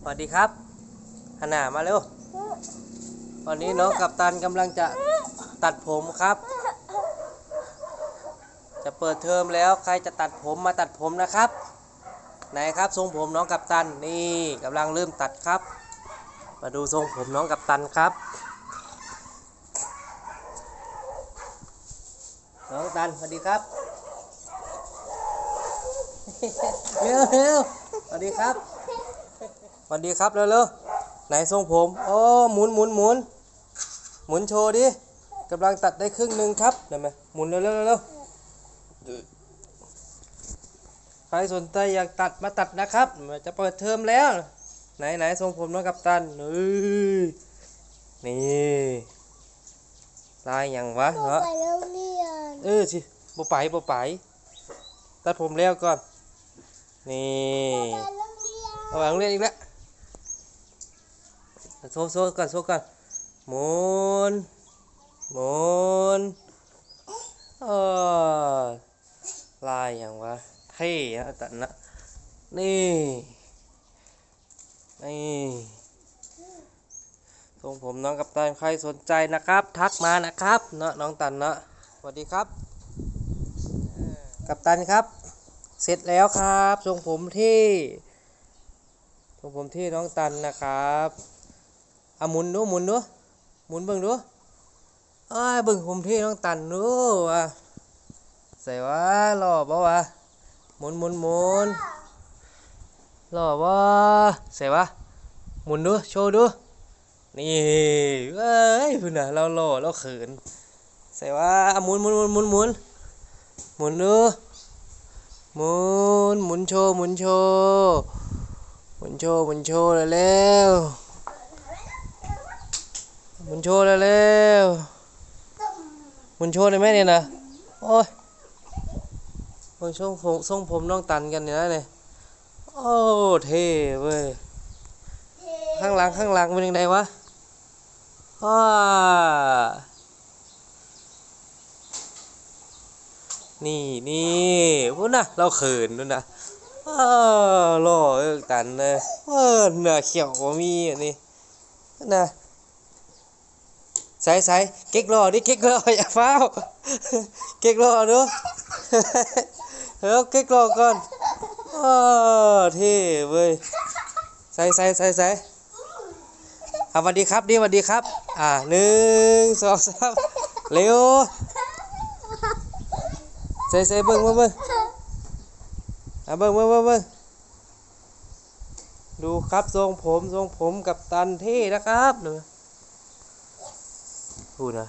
สวัสดีครับหันหน้ามาเร็ว วันนี้น้องกัปตันกำลังจะตัดผมครับ จะเปิดเทอมแล้วใครจะตัดผมมาตัดผมนะครับ ไหนครับทรงผมน้องกัปตันนี่กำลังเริ่มตัดครับ มาดูทรงผมน้องกัปตันครับ น้องกัปตันสวัสดีครับเร็วเร็วสวัสดีครับ สวัสดีครับเร็วเร็วไหนทรงผมโอ้หมุนหมุนหมุนหมุนโชว์ดิกำลังตัดได้ครึ่งหนึ่งครับเดี๋ยวไหมหมุนเร็วเร็วเร็วเร็วใครสนใจอยากตัดมาตัดนะครับมันจะเปิดเทอมแล้ว ไหนไหนทรงผมน้องกัปตันเฮ้ยนี่ลายอย่างวะพ่อเนาะไปโรงเรียนเออสิบ่ไปบ่ไปตัดผมแล้วก่อน นี่ไปโรงเรียนเอาไปโรงเรียนอีกแล้ว โซ่โซ่ก่อนโซ่ก่อนหมุนหมุนเออลายอย่างวะเท่นะตัดนะนี่นี่ทรงผมน้องกัปตันใครสนใจนะครับ ทักมานะครับเนาะน้องตันเนาะสวัสดีครับ กัปตันครับ เสร็จแล้วครับทรงผมที่ทรงผมที่น้องตันนะครับ เอาหมุนดูหมุนดูหมุนเบิ่งดูอ้ายเบิ่งผมที่น้องตันดูว่าใส่ว่าหล่อบ่วะหมุนหมุนหมุนหล่อบ่ใส่ว่าหมุนดูโชว์ดูนี่เอ้ยพุ่นน่ะเราหล่อเราเขินใส่ว่าหมุนหมุนหมุนหมุนหมุนหมุนดูหมุนหมุนโชว์หมุนโชว์หมุนโชว์หมุนโชว์เร็ว มุนโชว์เร็วๆหมุนโชว์ได้ไหมเนี่ยนะโอ้ยเบิ่งช่วงผมทรงผมน้องตันกันเนี่ยนะเนี่ยโอ้เท่เว้ยข้างหลังข้างหลังเป็นยังไงวะว้านี่นี่พูดนะเราเขินด้วยนะเออหล่อเอิกตันเลยเออเนื้อเขียวมีอันนี้นะ ส่ใส่เก๊กรอดิเก๊กรออย่าเฝ้าวเก๊กรอดูเออเก๊กรอก่อนเออเท่เว้ยใส่ใส่ใส่ใส่อะสวัสดีครับดิสวัสดีครับ อ่าหนึ่งสองสามเร็วใส่ใส่เบิ่งเบิ่งเบิ่งอะเบิ่งเบิ่งเบิ่งเบิ่งดูครับทรงผมทรงผมกับตันเท่นะครับดูพูดนะ